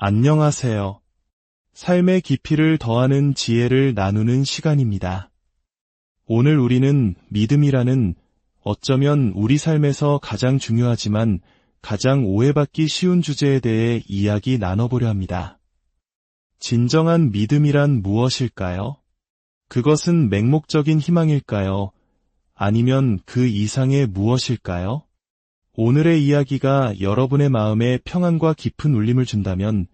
안녕하세요. 삶의 깊이를 더하는 지혜를 나누는 시간입니다. 오늘 우리는 믿음이라는 어쩌면 우리 삶에서 가장 중요하지만 가장 오해받기 쉬운 주제에 대해 이야기 나눠보려 합니다. 진정한 믿음이란 무엇일까요? 그것은 맹목적인 희망일까요? 아니면 그 이상의 무엇일까요? 오늘의 이야기가 여러분의 마음에 평안과 깊은 울림을 준다면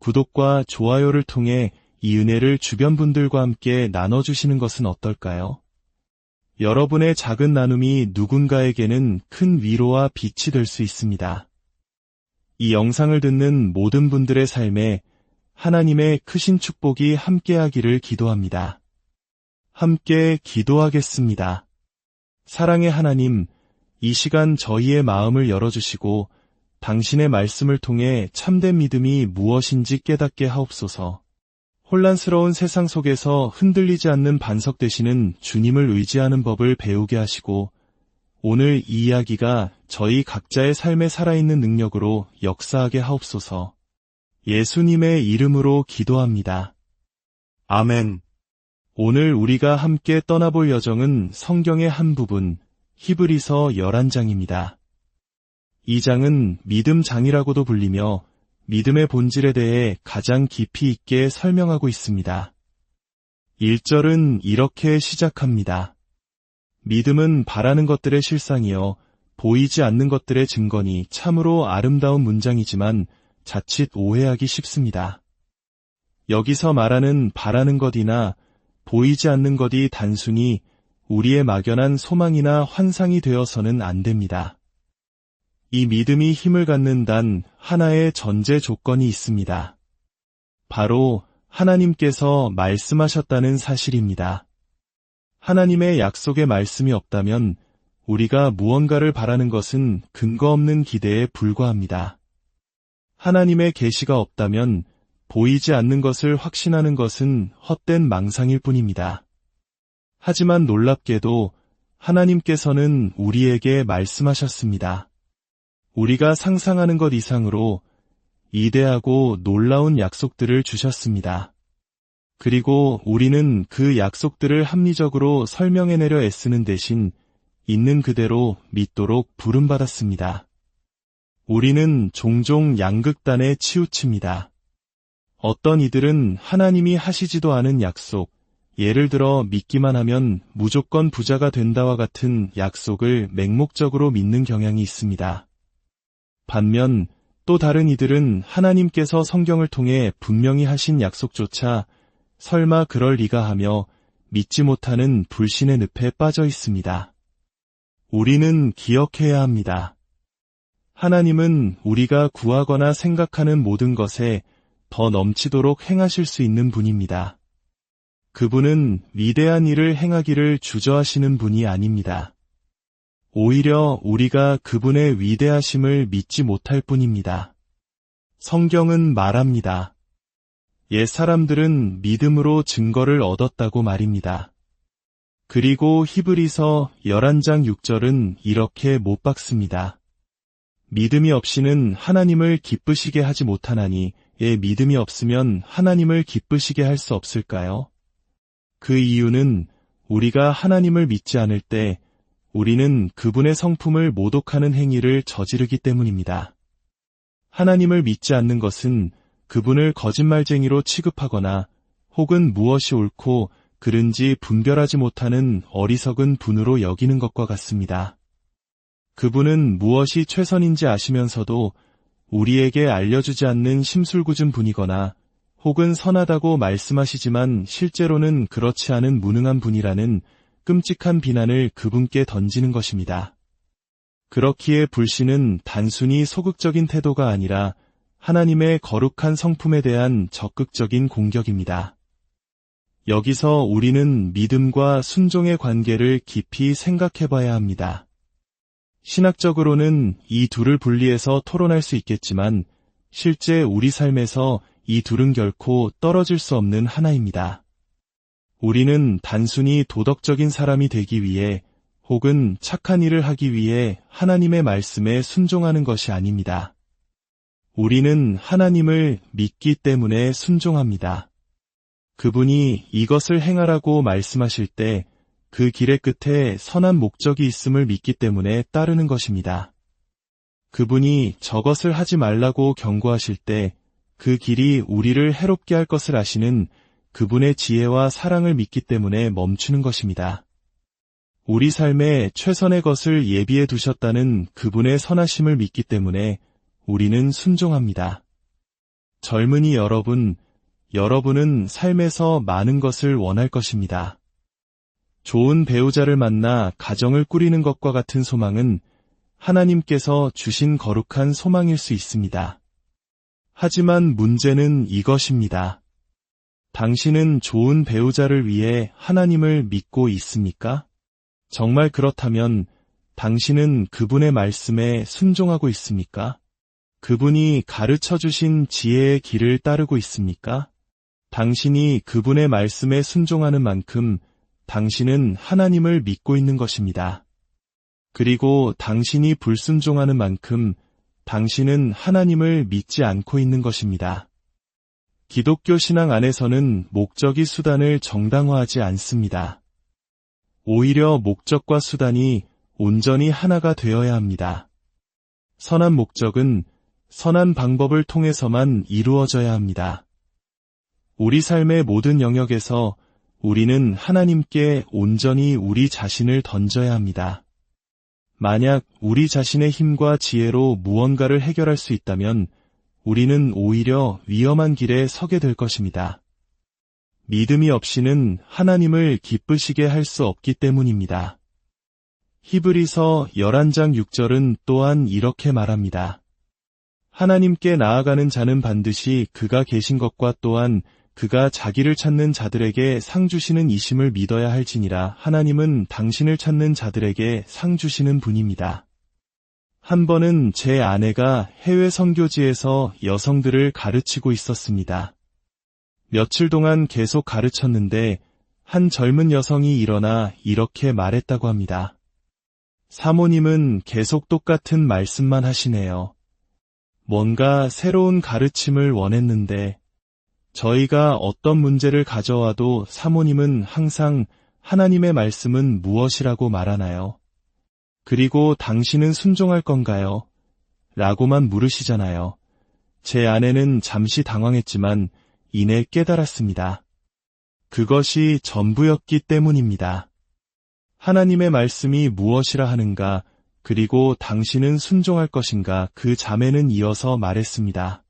구독과 좋아요를 통해 이 은혜를 주변 분들과 함께 나눠주시는 것은 어떨까요? 여러분의 작은 나눔이 누군가에게는 큰 위로와 빛이 될 수 있습니다. 이 영상을 듣는 모든 분들의 삶에 하나님의 크신 축복이 함께하기를 기도합니다. 함께 기도하겠습니다. 사랑의 하나님, 이 시간 저희의 마음을 열어주시고 당신의 말씀을 통해 참된 믿음이 무엇인지 깨닫게 하옵소서. 혼란스러운 세상 속에서 흔들리지 않는 반석 되시는 주님을 의지하는 법을 배우게 하시고 오늘 이 이야기가 저희 각자의 삶에 살아있는 능력으로 역사하게 하옵소서. 예수님의 이름으로 기도합니다. 아멘. 오늘 우리가 함께 떠나볼 여정은 성경의 한 부분, 히브리서 11장입니다. 이 장은 믿음 장이라고도 불리며 믿음의 본질에 대해 가장 깊이 있게 설명하고 있습니다. 1절은 이렇게 시작합니다. 믿음은 바라는 것들의 실상이요 보이지 않는 것들의 증거니 참으로 아름다운 문장이지만 자칫 오해하기 쉽습니다. 여기서 말하는 바라는 것이나 보이지 않는 것이 단순히 우리의 막연한 소망이나 환상이 되어서는 안 됩니다. 이 믿음이 힘을 갖는 단 하나의 전제 조건이 있습니다. 바로 하나님께서 말씀하셨다는 사실입니다. 하나님의 약속의 말씀이 없다면 우리가 무언가를 바라는 것은 근거 없는 기대에 불과합니다. 하나님의 계시가 없다면 보이지 않는 것을 확신하는 것은 헛된 망상일 뿐입니다. 하지만 놀랍게도 하나님께서는 우리에게 말씀하셨습니다. 우리가 상상하는 것 이상으로 이대하고 놀라운 약속들을 주셨습니다. 그리고 우리는 그 약속들을 합리적으로 설명해내려 애쓰는 대신 있는 그대로 믿도록 부름받았습니다. 우리는 종종 양극단에 치우칩니다. 어떤 이들은 하나님이 하시지도 않은 약속, 예를 들어 믿기만 하면 무조건 부자가 된다와 같은 약속을 맹목적으로 믿는 경향이 있습니다. 반면 또 다른 이들은 하나님께서 성경을 통해 분명히 하신 약속조차 설마 그럴 리가 하며 믿지 못하는 불신의 늪에 빠져 있습니다. 우리는 기억해야 합니다. 하나님은 우리가 구하거나 생각하는 모든 것에 더 넘치도록 행하실 수 있는 분입니다. 그분은 위대한 일을 행하기를 주저하시는 분이 아닙니다. 오히려 우리가 그분의 위대하심을 믿지 못할 뿐입니다. 성경은 말합니다. 옛 사람들은 믿음으로 증거를 얻었다고 말입니다. 그리고 히브리서 11장 6절은 이렇게 못 박습니다. 믿음이 없이는 하나님을 기쁘시게 하지 못하나니, 예, 믿음이 없으면 하나님을 기쁘시게 할 수 없을까요? 그 이유는 우리가 하나님을 믿지 않을 때 우리는 그분의 성품을 모독하는 행위를 저지르기 때문입니다. 하나님을 믿지 않는 것은 그분을 거짓말쟁이로 취급하거나 혹은 무엇이 옳고 그른지 분별하지 못하는 어리석은 분으로 여기는 것과 같습니다. 그분은 무엇이 최선인지 아시면서도 우리에게 알려주지 않는 심술궂은 분이거나 혹은 선하다고 말씀하시지만 실제로는 그렇지 않은 무능한 분이라는 끔찍한 비난을 그분께 던지는 것입니다. 그렇기에 불신은 단순히 소극적인 태도가 아니라 하나님의 거룩한 성품에 대한 적극적인 공격입니다. 여기서 우리는 믿음과 순종의 관계를 깊이 생각해 봐야 합니다. 신학적으로는 이 둘을 분리해서 토론할 수 있겠지만 실제 우리 삶에서 이 둘은 결코 떨어질 수 없는 하나입니다. 우리는 단순히 도덕적인 사람이 되기 위해 혹은 착한 일을 하기 위해 하나님의 말씀에 순종하는 것이 아닙니다. 우리는 하나님을 믿기 때문에 순종합니다. 그분이 이것을 행하라고 말씀하실 때 그 길의 끝에 선한 목적이 있음을 믿기 때문에 따르는 것입니다. 그분이 저것을 하지 말라고 경고하실 때 그 길이 우리를 해롭게 할 것을 아시는 그분의 지혜와 사랑을 믿기 때문에 멈추는 것입니다. 우리 삶에 최선의 것을 예비해 두셨다는 그분의 선하심을 믿기 때문에 우리는 순종합니다. 젊은이 여러분, 여러분은 삶에서 많은 것을 원할 것입니다. 좋은 배우자를 만나 가정을 꾸리는 것과 같은 소망은 하나님께서 주신 거룩한 소망일 수 있습니다. 하지만 문제는 이것입니다. 당신은 좋은 배우자를 위해 하나님을 믿고 있습니까? 정말 그렇다면 당신은 그분의 말씀에 순종하고 있습니까? 그분이 가르쳐 주신 지혜의 길을 따르고 있습니까? 당신이 그분의 말씀에 순종하는 만큼 당신은 하나님을 믿고 있는 것입니다. 그리고 당신이 불순종하는 만큼 당신은 하나님을 믿지 않고 있는 것입니다. 기독교 신앙 안에서는 목적이 수단을 정당화하지 않습니다. 오히려 목적과 수단이 온전히 하나가 되어야 합니다. 선한 목적은 선한 방법을 통해서만 이루어져야 합니다. 우리 삶의 모든 영역에서 우리는 하나님께 온전히 우리 자신을 던져야 합니다. 만약 우리 자신의 힘과 지혜로 무언가를 해결할 수 있다면 우리는 오히려 위험한 길에 서게 될 것입니다. 믿음이 없이는 하나님을 기쁘시게 할 수 없기 때문입니다. 히브리서 11장 6절은 또한 이렇게 말합니다. 하나님께 나아가는 자는 반드시 그가 계신 것과 또한 그가 자기를 찾는 자들에게 상 주시는 이심을 믿어야 할지니라 하나님은 당신을 찾는 자들에게 상 주시는 분입니다. 한 번은 제 아내가 해외 선교지에서 여성들을 가르치고 있었습니다. 며칠 동안 계속 가르쳤는데 한 젊은 여성이 일어나 이렇게 말했다고 합니다. 사모님은 계속 똑같은 말씀만 하시네요. 뭔가 새로운 가르침을 원했는데 저희가 어떤 문제를 가져와도 사모님은 항상 하나님의 말씀은 무엇이라고 말하나요? 그리고 당신은 순종할 건가요? 라고만 물으시잖아요. 제 아내는 잠시 당황했지만 이내 깨달았습니다. 그것이 전부였기 때문입니다. 하나님의 말씀이 무엇이라 하는가 그리고 당신은 순종할 것인가 그 자매는 이어서 말했습니다.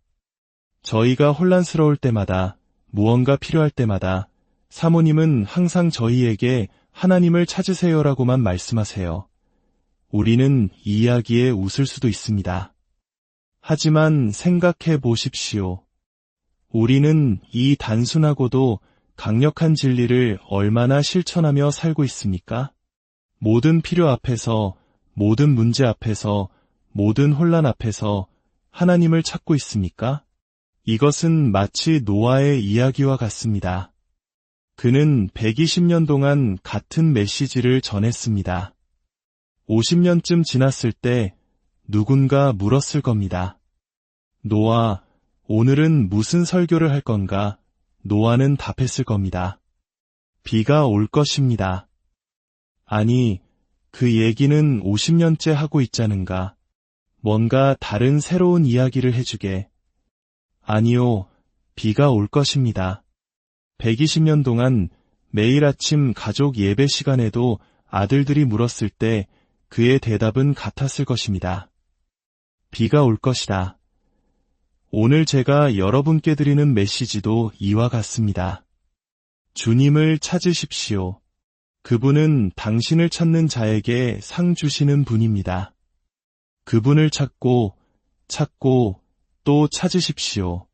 저희가 혼란스러울 때마다 무언가 필요할 때마다 사모님은 항상 저희에게 하나님을 찾으세요라고만 말씀하세요. 우리는 이 이야기에 웃을 수도 있습니다. 하지만 생각해 보십시오. 우리는 이 단순하고도 강력한 진리를 얼마나 실천하며 살고 있습니까? 모든 필요 앞에서 모든 문제 앞에서, 모든 혼란 앞에서 하나님을 찾고 있습니까? 이것은 마치 노아의 이야기와 같습니다. 그는 120년 동안 같은 메시지를 전했습니다. 50년쯤 지났을 때 누군가 물었을 겁니다. 노아, 오늘은 무슨 설교를 할 건가? 노아는 답했을 겁니다. 비가 올 것입니다. 아니, 그 얘기는 50년째 하고 있자는가. 뭔가 다른 새로운 이야기를 해주게. 아니요, 비가 올 것입니다. 120년 동안 매일 아침 가족 예배 시간에도 아들들이 물었을 때 그의 대답은 같았을 것입니다. 비가 올 것이다. 오늘 제가 여러분께 드리는 메시지도 이와 같습니다. 주님을 찾으십시오. 그분은 당신을 찾는 자에게 상 주시는 분입니다. 그분을 찾고 찾고 또 찾으십시오.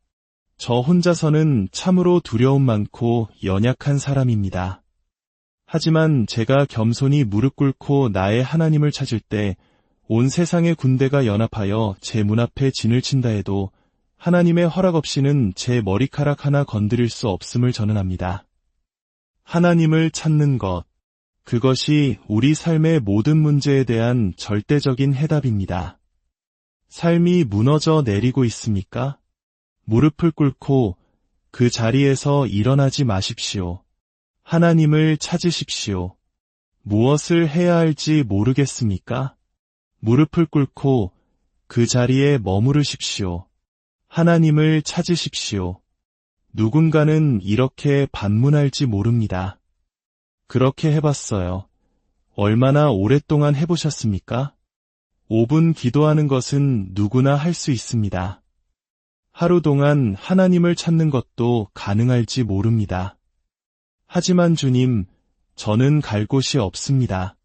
저 혼자서는 참으로 두려움 많고 연약한 사람입니다. 하지만 제가 겸손히 무릎 꿇고 나의 하나님을 찾을 때 온 세상의 군대가 연합하여 제 문 앞에 진을 친다 해도 하나님의 허락 없이는 제 머리카락 하나 건드릴 수 없음을 저는 합니다. 하나님을 찾는 것, 그것이 우리 삶의 모든 문제에 대한 절대적인 해답입니다. 삶이 무너져 내리고 있습니까? 무릎을 꿇고 그 자리에서 일어나지 마십시오. 하나님을 찾으십시오. 무엇을 해야 할지 모르겠습니까? 무릎을 꿇고 그 자리에 머무르십시오. 하나님을 찾으십시오. 누군가는 이렇게 반문할지 모릅니다. 그렇게 해봤어요. 얼마나 오랫동안 해보셨습니까? 5분 기도하는 것은 누구나 할 수 있습니다. 하루 동안 하나님을 찾는 것도 가능할지 모릅니다. 하지만 주님, 저는 갈 곳이 없습니다.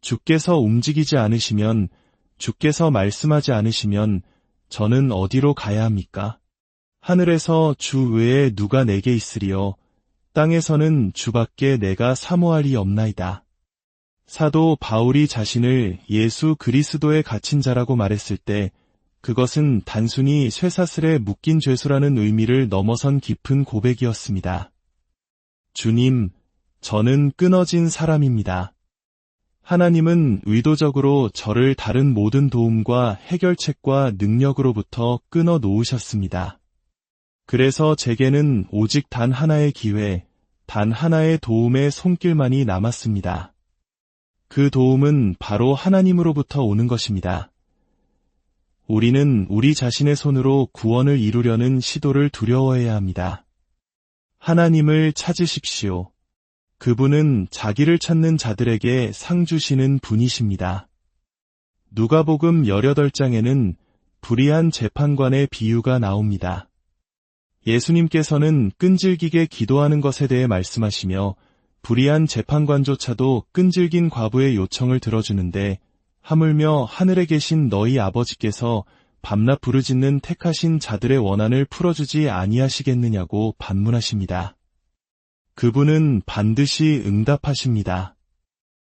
주께서 움직이지 않으시면, 주께서 말씀하지 않으시면, 저는 어디로 가야 합니까? 하늘에서 주 외에 누가 내게 있으리요? 땅에서는 주밖에 내가 사모할 이 없나이다. 사도 바울이 자신을 예수 그리스도에 갇힌 자라고 말했을 때 그것은 단순히 쇠사슬에 묶인 죄수라는 의미를 넘어선 깊은 고백이었습니다. 주님, 저는 끊어진 사람입니다. 하나님은 의도적으로 저를 다른 모든 도움과 해결책과 능력으로부터 끊어 놓으셨습니다. 그래서 제게는 오직 단 하나의 기회, 단 하나의 도움의 손길만이 남았습니다. 그 도움은 바로 하나님으로부터 오는 것입니다. 우리는 우리 자신의 손으로 구원을 이루려는 시도를 두려워해야 합니다. 하나님을 찾으십시오. 그분은 자기를 찾는 자들에게 상 주시는 분이십니다. 누가복음 18장에는 불의한 재판관의 비유가 나옵니다. 예수님께서는 끈질기게 기도하는 것에 대해 말씀하시며 불의한 재판관조차도 끈질긴 과부의 요청을 들어주는데 하물며 하늘에 계신 너희 아버지께서 밤낮 부르짖는 택하신 자들의 원한을 풀어주지 아니하시겠느냐고 반문하십니다. 그분은 반드시 응답하십니다.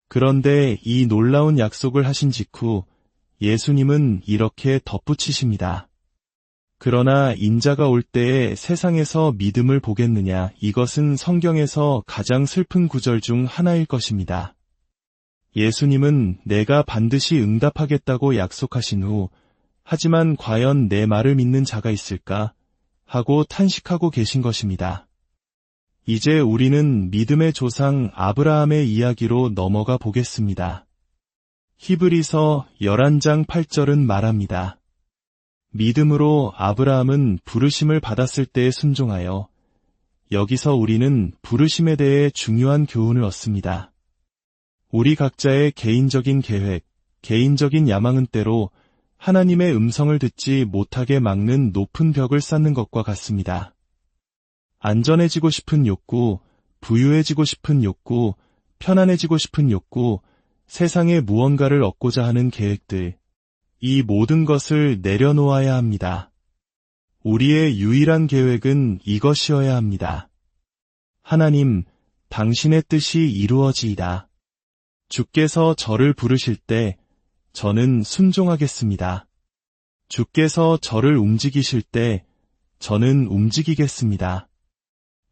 그런데 이 놀라운 약속을 하신 직후 예수님은 이렇게 덧붙이십니다. 그러나 인자가 올 때에 세상에서 믿음을 보겠느냐 이것은 성경에서 가장 슬픈 구절 중 하나일 것입니다. 예수님은 내가 반드시 응답하겠다고 약속하신 후 하지만 과연 내 말을 믿는 자가 있을까 하고 탄식하고 계신 것입니다. 이제 우리는 믿음의 조상 아브라함의 이야기로 넘어가 보겠습니다. 히브리서 11장 8절은 말합니다. 믿음으로 아브라함은 부르심을 받았을 때에 순종하여 여기서 우리는 부르심에 대해 중요한 교훈을 얻습니다. 우리 각자의 개인적인 계획, 개인적인 야망은 때로 하나님의 음성을 듣지 못하게 막는 높은 벽을 쌓는 것과 같습니다. 안전해지고 싶은 욕구, 부유해지고 싶은 욕구, 편안해지고 싶은 욕구, 세상에 무언가를 얻고자 하는 계획들, 이 모든 것을 내려놓아야 합니다. 우리의 유일한 계획은 이것이어야 합니다. 하나님, 당신의 뜻이 이루어지이다. 주께서 저를 부르실 때 저는 순종하겠습니다. 주께서 저를 움직이실 때 저는 움직이겠습니다.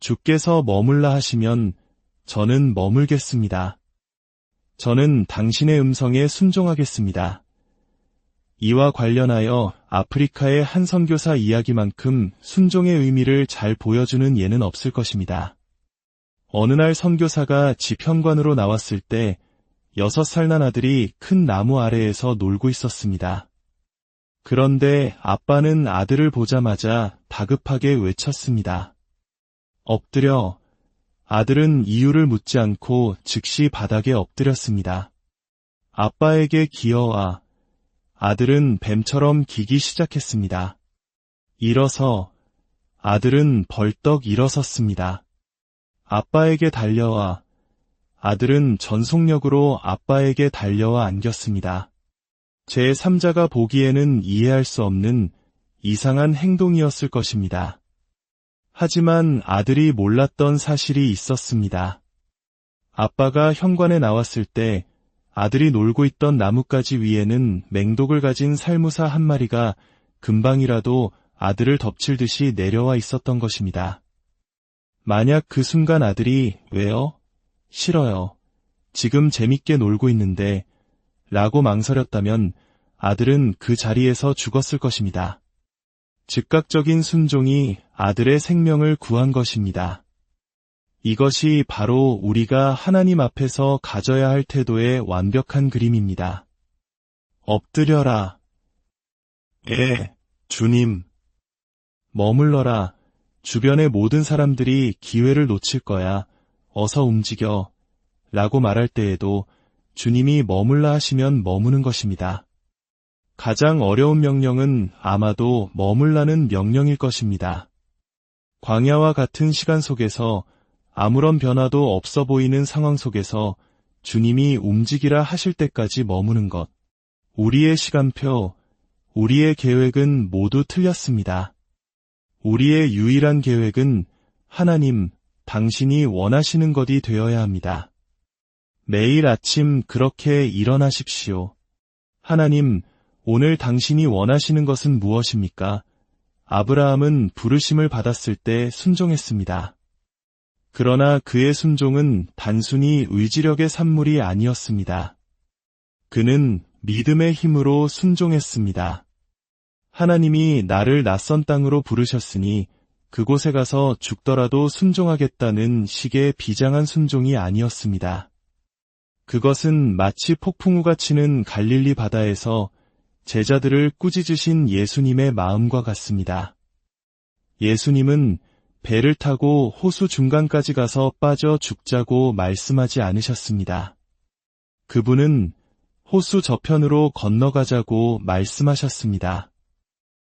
주께서 머물라 하시면 저는 머물겠습니다. 저는 당신의 음성에 순종하겠습니다. 이와 관련하여 아프리카의 한 선교사 이야기만큼 순종의 의미를 잘 보여주는 예는 없을 것입니다. 어느 날 선교사가 지평관으로 나왔을 때 여섯 살 난 아들이 큰 나무 아래에서 놀고 있었습니다. 그런데 아빠는 아들을 보자마자 다급하게 외쳤습니다. 엎드려 아들은 이유를 묻지 않고 즉시 바닥에 엎드렸습니다. 아빠에게 기어와 아들은 뱀처럼 기기 시작했습니다. 일어서 아들은 벌떡 일어섰습니다. 아빠에게 달려와 아들은 전속력으로 아빠에게 달려와 안겼습니다. 제 3자가 보기에는 이해할 수 없는 이상한 행동이었을 것입니다. 하지만 아들이 몰랐던 사실이 있었습니다. 아빠가 현관에 나왔을 때 아들이 놀고 있던 나뭇가지 위에는 맹독을 가진 살무사 한 마리가 금방이라도 아들을 덮칠 듯이 내려와 있었던 것입니다. 만약 그 순간 아들이 왜요? 싫어요. 지금 재밌게 놀고 있는데 라고 망설였다면 아들은 그 자리에서 죽었을 것입니다. 즉각적인 순종이 아들의 생명을 구한 것입니다. 이것이 바로 우리가 하나님 앞에서 가져야 할 태도의 완벽한 그림입니다. 엎드려라. 예, 주님. 머물러라. 주변의 모든 사람들이 기회를 놓칠 거야. 어서 움직여. 라고 말할 때에도 주님이 머물라 하시면 머무는 것입니다. 가장 어려운 명령은 아마도 머물라는 명령일 것입니다. 광야와 같은 시간 속에서 아무런 변화도 없어 보이는 상황 속에서 주님이 움직이라 하실 때까지 머무는 것. 우리의 시간표, 우리의 계획은 모두 틀렸습니다. 우리의 유일한 계획은 하나님, 당신이 원하시는 것이 되어야 합니다. 매일 아침 그렇게 일어나십시오. 하나님, 오늘 당신이 원하시는 것은 무엇입니까? 아브라함은 부르심을 받았을 때 순종했습니다. 그러나 그의 순종은 단순히 의지력의 산물이 아니었습니다. 그는 믿음의 힘으로 순종했습니다. 하나님이 나를 낯선 땅으로 부르셨으니 그곳에 가서 죽더라도 순종하겠다는 식의 비장한 순종이 아니었습니다. 그것은 마치 폭풍우가 치는 갈릴리 바다에서 제자들을 꾸짖으신 예수님의 마음과 같습니다. 예수님은 배를 타고 호수 중간까지 가서 빠져 죽자고 말씀하지 않으셨습니다. 그분은 호수 저편으로 건너가자고 말씀하셨습니다.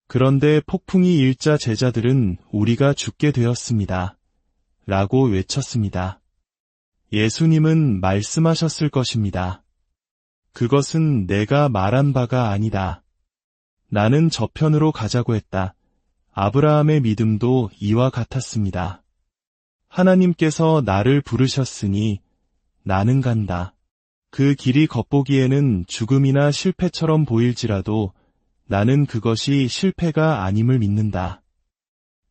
그런데 폭풍이 일자 제자들은 우리가 죽게 되었습니다. 라고 외쳤습니다. 예수님은 말씀하셨을 것입니다. 그것은 내가 말한 바가 아니다. 나는 저편으로 가자고 했다. 아브라함의 믿음도 이와 같았습니다. 하나님께서 나를 부르셨으니 나는 간다. 그 길이 겉보기에는 죽음이나 실패처럼 보일지라도 나는 그것이 실패가 아님을 믿는다.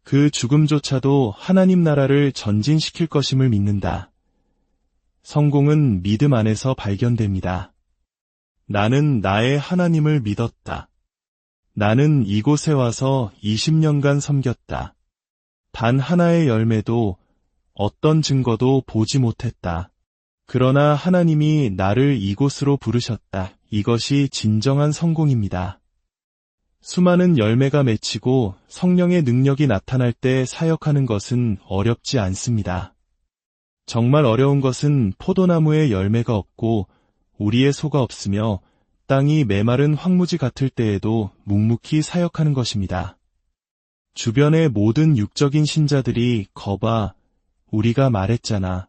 그 죽음조차도 하나님 나라를 전진시킬 것임을 믿는다. 성공은 믿음 안에서 발견됩니다. 나는 나의 하나님을 믿었다. 나는 이곳에 와서 20년간 섬겼다. 단 하나의 열매도 어떤 증거도 보지 못했다. 그러나 하나님이 나를 이곳으로 부르셨다. 이것이 진정한 성공입니다. 수많은 열매가 맺히고 성령의 능력이 나타날 때 사역하는 것은 어렵지 않습니다. 정말 어려운 것은 포도나무에 열매가 없고 우리의 소가 없으며 땅이 메마른 황무지 같을 때에도 묵묵히 사역하는 것입니다. 주변의 모든 육적인 신자들이 거봐, 우리가 말했잖아.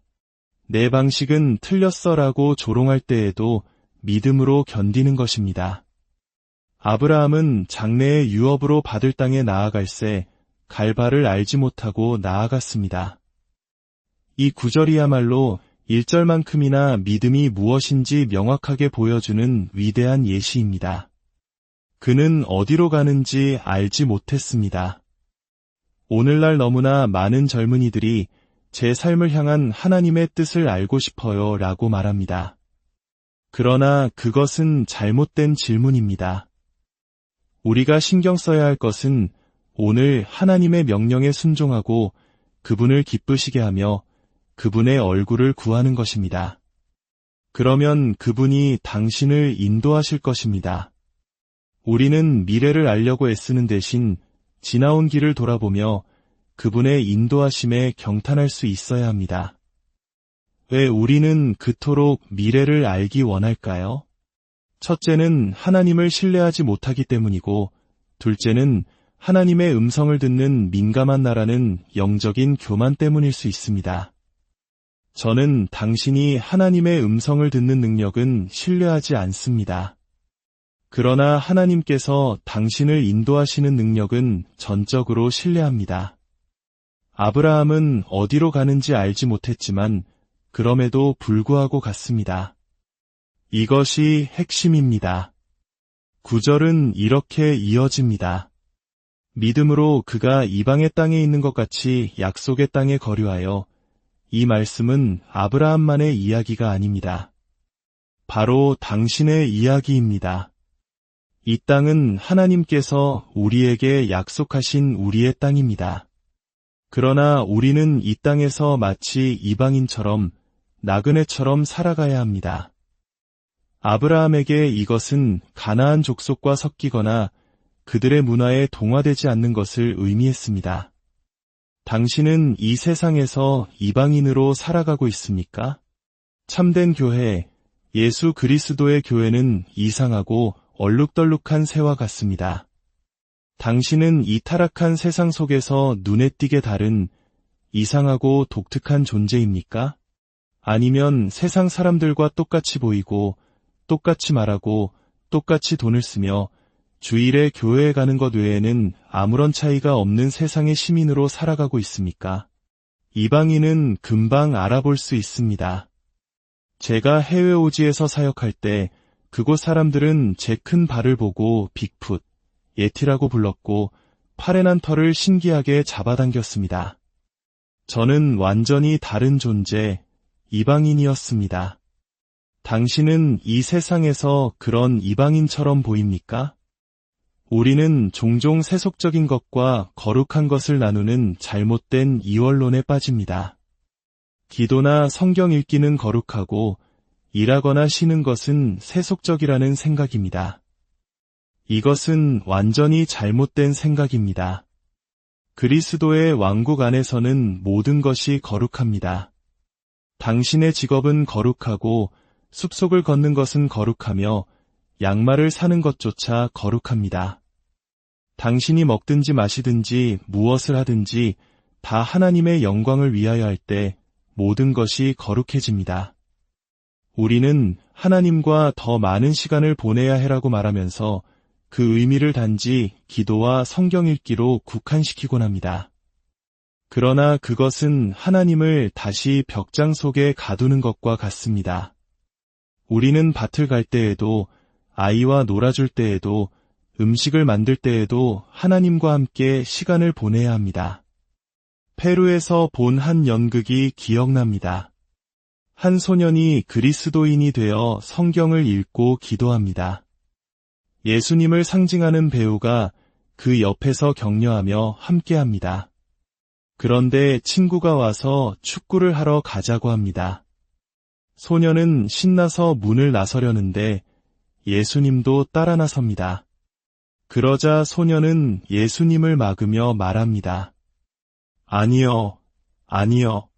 내 방식은 틀렸어라고 조롱할 때에도 믿음으로 견디는 것입니다. 아브라함은 장래의 유업으로 받을 땅에 나아갈새 갈바를 알지 못하고 나아갔습니다. 이 구절이야말로 1절만큼이나 믿음이 무엇인지 명확하게 보여주는 위대한 예시입니다. 그는 어디로 가는지 알지 못했습니다. 오늘날 너무나 많은 젊은이들이 제 삶을 향한 하나님의 뜻을 알고 싶어요 라고 말합니다. 그러나 그것은 잘못된 질문입니다. 우리가 신경 써야 할 것은 오늘 하나님의 명령에 순종하고 그분을 기쁘시게 하며 그분의 얼굴을 구하는 것입니다. 그러면 그분이 당신을 인도하실 것입니다. 우리는 미래를 알려고 애쓰는 대신 지나온 길을 돌아보며 그분의 인도하심에 경탄할 수 있어야 합니다. 왜 우리는 그토록 미래를 알기 원할까요? 첫째는 하나님을 신뢰하지 못하기 때문이고, 둘째는 하나님의 음성을 듣는 민감한 나라는 영적인 교만 때문일 수 있습니다. 저는 당신이 하나님의 음성을 듣는 능력은 신뢰하지 않습니다. 그러나 하나님께서 당신을 인도하시는 능력은 전적으로 신뢰합니다. 아브라함은 어디로 가는지 알지 못했지만 그럼에도 불구하고 갔습니다. 이것이 핵심입니다. 구절은 이렇게 이어집니다. 믿음으로 그가 이방의 땅에 있는 것 같이 약속의 땅에 거류하여 이 말씀은 아브라함만의 이야기가 아닙니다. 바로 당신의 이야기입니다. 이 땅은 하나님께서 우리에게 약속하신 우리의 땅입니다. 그러나 우리는 이 땅에서 마치 이방인처럼 나그네처럼 살아가야 합니다. 아브라함에게 이것은 가나안 족속과 섞이거나 그들의 문화에 동화되지 않는 것을 의미했습니다. 당신은 이 세상에서 이방인으로 살아가고 있습니까? 참된 교회, 예수 그리스도의 교회는 이상하고 얼룩덜룩한 새와 같습니다. 당신은 이 타락한 세상 속에서 눈에 띄게 다른 이상하고 독특한 존재입니까? 아니면 세상 사람들과 똑같이 보이고 똑같이 말하고 똑같이 돈을 쓰며 주일에 교회에 가는 것 외에는 아무런 차이가 없는 세상의 시민으로 살아가고 있습니까? 이방인은 금방 알아볼 수 있습니다. 제가 해외 오지에서 사역할 때 그곳 사람들은 제 큰 발을 보고 빅풋, 예티라고 불렀고 팔에 난 털을 신기하게 잡아당겼습니다. 저는 완전히 다른 존재, 이방인이었습니다. 당신은 이 세상에서 그런 이방인처럼 보입니까? 우리는 종종 세속적인 것과 거룩한 것을 나누는 잘못된 이원론에 빠집니다. 기도나 성경 읽기는 거룩하고 일하거나 쉬는 것은 세속적이라는 생각입니다. 이것은 완전히 잘못된 생각입니다. 그리스도의 왕국 안에서는 모든 것이 거룩합니다. 당신의 직업은 거룩하고 숲속을 걷는 것은 거룩하며 양말을 사는 것조차 거룩합니다. 당신이 먹든지 마시든지 무엇을 하든지 다 하나님의 영광을 위하여 할 때 모든 것이 거룩해집니다. 우리는 하나님과 더 많은 시간을 보내야 해라고 말하면서 그 의미를 단지 기도와 성경 읽기로 국한시키곤 합니다. 그러나 그것은 하나님을 다시 벽장 속에 가두는 것과 같습니다. 우리는 밭을 갈 때에도 아이와 놀아줄 때에도 음식을 만들 때에도 하나님과 함께 시간을 보내야 합니다. 페루에서 본 한 연극이 기억납니다. 한 소년이 그리스도인이 되어 성경을 읽고 기도합니다. 예수님을 상징하는 배우가 그 옆에서 격려하며 함께합니다. 그런데 친구가 와서 축구를 하러 가자고 합니다. 소년은 신나서 문을 나서려는데 예수님도 따라 나섭니다. 그러자 소년은 예수님을 막으며 말합니다. 아니요, 아니요.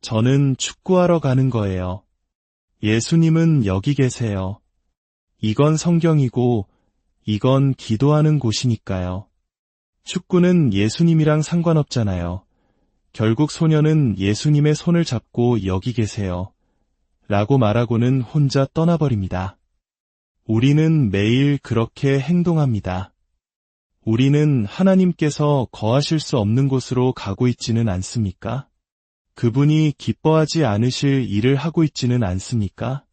저는 축구하러 가는 거예요. 예수님은 여기 계세요. 이건 성경이고 이건 기도하는 곳이니까요. 축구는 예수님이랑 상관없잖아요. 결국 소녀는 예수님의 손을 잡고 여기 계세요. 라고 말하고는 혼자 떠나버립니다. 우리는 매일 그렇게 행동합니다. 우리는 하나님께서 거하실 수 없는 곳으로 가고 있지는 않습니까? 그분이 기뻐하지 않으실 일을 하고 있지는 않습니까?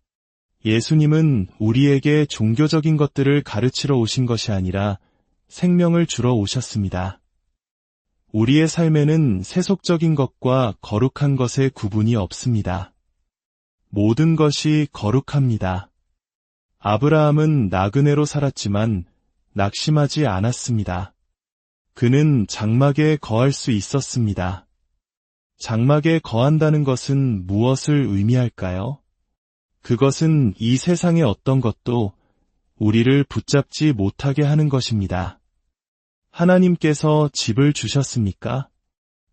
예수님은 우리에게 종교적인 것들을 가르치러 오신 것이 아니라 생명을 주러 오셨습니다. 우리의 삶에는 세속적인 것과 거룩한 것의 구분이 없습니다. 모든 것이 거룩합니다. 아브라함은 나그네로 살았지만 낙심하지 않았습니다. 그는 장막에 거할 수 있었습니다. 장막에 거한다는 것은 무엇을 의미할까요? 그것은 이 세상의 어떤 것도 우리를 붙잡지 못하게 하는 것입니다. 하나님께서 집을 주셨습니까?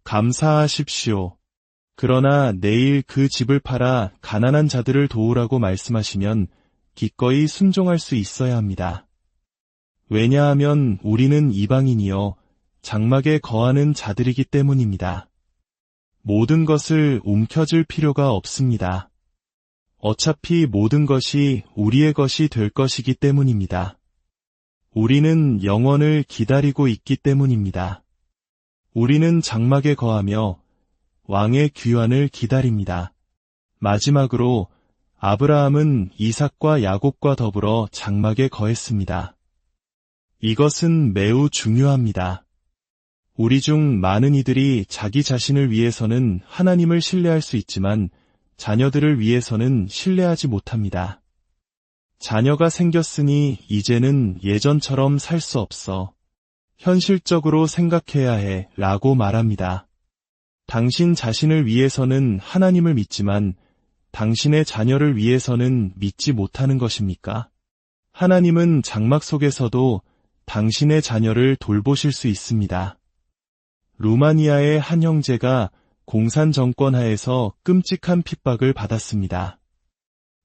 감사하십시오. 그러나 내일 그 집을 팔아 가난한 자들을 도우라고 말씀하시면 기꺼이 순종할 수 있어야 합니다. 왜냐하면 우리는 이방인이여 장막에 거하는 자들이기 때문입니다. 모든 것을 움켜쥘 필요가 없습니다. 어차피 모든 것이 우리의 것이 될 것이기 때문입니다. 우리는 영원을 기다리고 있기 때문입니다. 우리는 장막에 거하며 왕의 귀환을 기다립니다. 마지막으로 아브라함은 이삭과 야곱과 더불어 장막에 거했습니다. 이것은 매우 중요합니다. 우리 중 많은 이들이 자기 자신을 위해서는 하나님을 신뢰할 수 있지만 자녀들을 위해서는 신뢰하지 못합니다. 자녀가 생겼으니 이제는 예전처럼 살 수 없어. 현실적으로 생각해야 해 라고 말합니다. 당신 자신을 위해서는 하나님을 믿지만 당신의 자녀를 위해서는 믿지 못하는 것입니까? 하나님은 장막 속에서도 당신의 자녀를 돌보실 수 있습니다. 루마니아의 한 형제가 공산 정권 하에서 끔찍한 핍박을 받았습니다.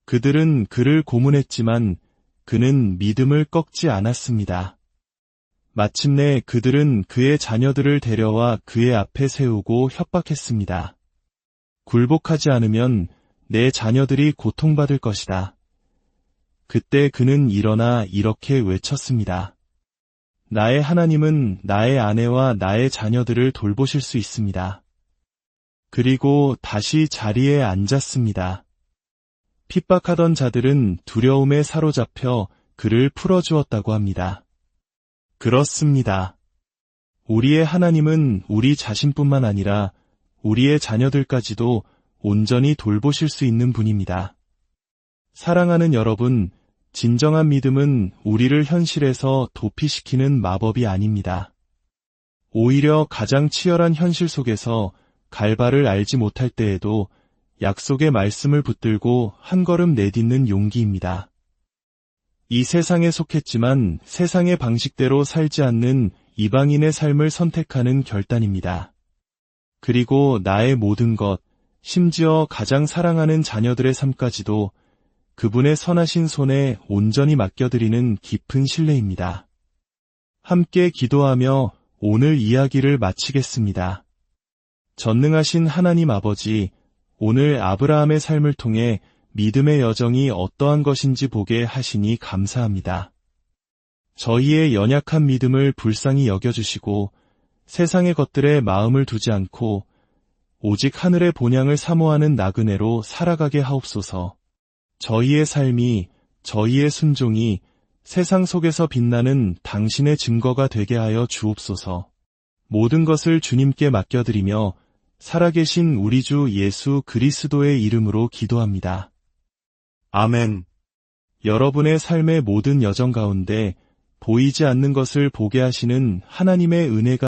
그들은 그를 고문했지만 그는 믿음을 꺾지 않았습니다. 마침내 그들은 그의 자녀들을 데려와 그의 앞에 세우고 협박했습니다. 굴복하지 않으면 내 자녀들이 고통받을 것이다. 그때 그는 일어나 이렇게 외쳤습니다. 나의 하나님은 나의 아내와 나의 자녀들을 돌보실 수 있습니다. 그리고 다시 자리에 앉았습니다. 핍박하던 자들은 두려움에 사로잡혀 그를 풀어주었다고 합니다. 그렇습니다. 우리의 하나님은 우리 자신뿐만 아니라 우리의 자녀들까지도 온전히 돌보실 수 있는 분입니다. 사랑하는 여러분, 진정한 믿음은 우리를 현실에서 도피시키는 마법이 아닙니다. 오히려 가장 치열한 현실 속에서 갈바를 알지 못할 때에도 약속의 말씀을 붙들고 한 걸음 내딛는 용기입니다. 이 세상에 속했지만 세상의 방식대로 살지 않는 이방인의 삶을 선택하는 결단입니다. 그리고 나의 모든 것, 심지어 가장 사랑하는 자녀들의 삶까지도 그분의 선하신 손에 온전히 맡겨드리는 깊은 신뢰입니다. 함께 기도하며 오늘 이야기를 마치겠습니다. 전능하신 하나님 아버지, 오늘 아브라함의 삶을 통해 믿음의 여정이 어떠한 것인지 보게 하시니 감사합니다. 저희의 연약한 믿음을 불쌍히 여겨주시고 세상의 것들에 마음을 두지 않고 오직 하늘의 본향을 사모하는 나그네로 살아가게 하옵소서. 저희의 삶이, 저희의 순종이 세상 속에서 빛나는 당신의 증거가 되게 하여 주옵소서. 모든 것을 주님께 맡겨드리며 살아계신 우리 주 예수 그리스도의 이름으로 기도합니다. 아멘. 여러분의 삶의 모든 여정 가운데 보이지 않는 것을 보게 하시는 하나님의 은혜가